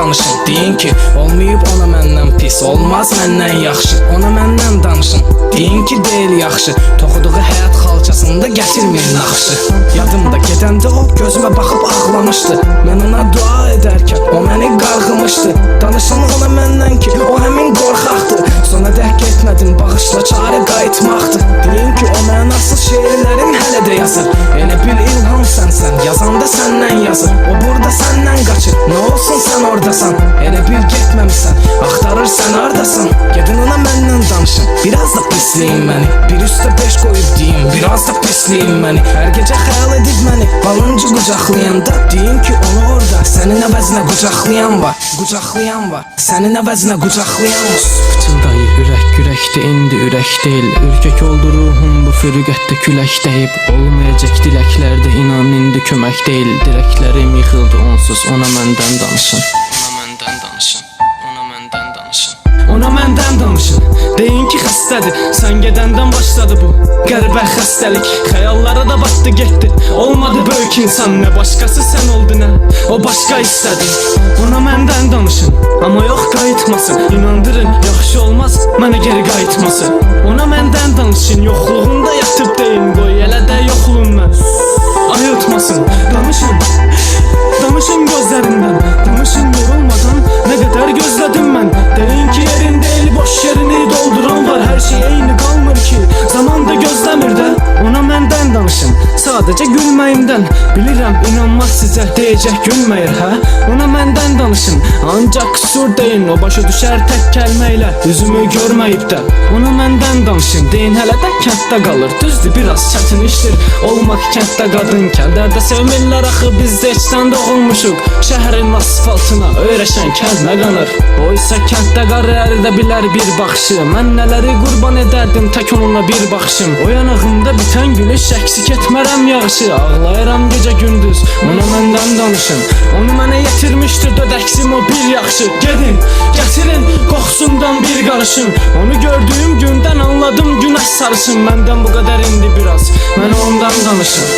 danışın. Deyin ki olmayıb ona məndən pis Olmaz məndən yaxşı. Ona məndən danışın. Deyin ki deyil yaxşı. Toxuduğu həyat xalçasında gətirmir naxşı. Yadımda gedəndə o gözümə baxıb ağlamışdı. Mən ona dua edərkən o məni qarğımışdı səndən yazır O burada səndən qaçır nə olsun sən oradasan? Elə bil getməmisən axtarırsan hardasan Gedin ona məndən danışın. Biraz da pisləyin məni Bir üstə beş qoyub deyin biraz da pisləyin məni Hər gecə xəyal edib məni balınca qucaqlayanda Deyin ki onu orada. Sənin əvəzinə qucaqlayan var. Qucaqlayan var. Sənin əvəzinə qucaqlayan var. Pıçıldayı ürək ürəkdə indi ürək deyil Ürkək oldu ruhum bu fürqətdə külək deyib inan indi kömək deyil Dirəklərim yıxıldı onsuz ona məndən danışın. Ona məndən danışın Ona məndən danışın. Ona məndən danışın Deyin ki xəstədir Sən gedəndən başladı bu Qəribə xəstəlik. Xəyallara da batdı getdi Olmadı böyük insan Nə başqası sən oldu nə O başqa istədi. Ona məndən danışın Amma yox qayıtmasın. İnandırın yaxşı olmaz Mənə geri qayıtması Ona məndən danışın Yoxluğunda Bilirəm inanmaz sizə deyəcək gülməyir hə Ona məndən danışın Ancaq qüsur deyin. O başa düşər tək kəlməylə Üzümü görməyib də Ona məndən danışın Deyin hələ də kənddə qalır Düzdür biraz çətin işdir Olmaq kənddə qadın Kəndlərdə sevmirlər axı biz də içdən doğulmuşuq Şəhərin asfaltına öyrəşən kəlmə qanır O isə kənddə qarı əridə bilər bir baxışı Mən nələri qurban edərdim tək onunla bir baxışım O yanağımda bitən gülüş əksik etmərəm yağışı Ağlayıram gecə gündüz Ona məndən danışın. Onu mənə yetirmişdi dödəksim o bir yaxşı. Gedin gətirin qoxusundan bir qarışım Onu gördüyüm gündən anladım günəş sarışın. Məndən bu qədər indi biraz Mənə ondan danışın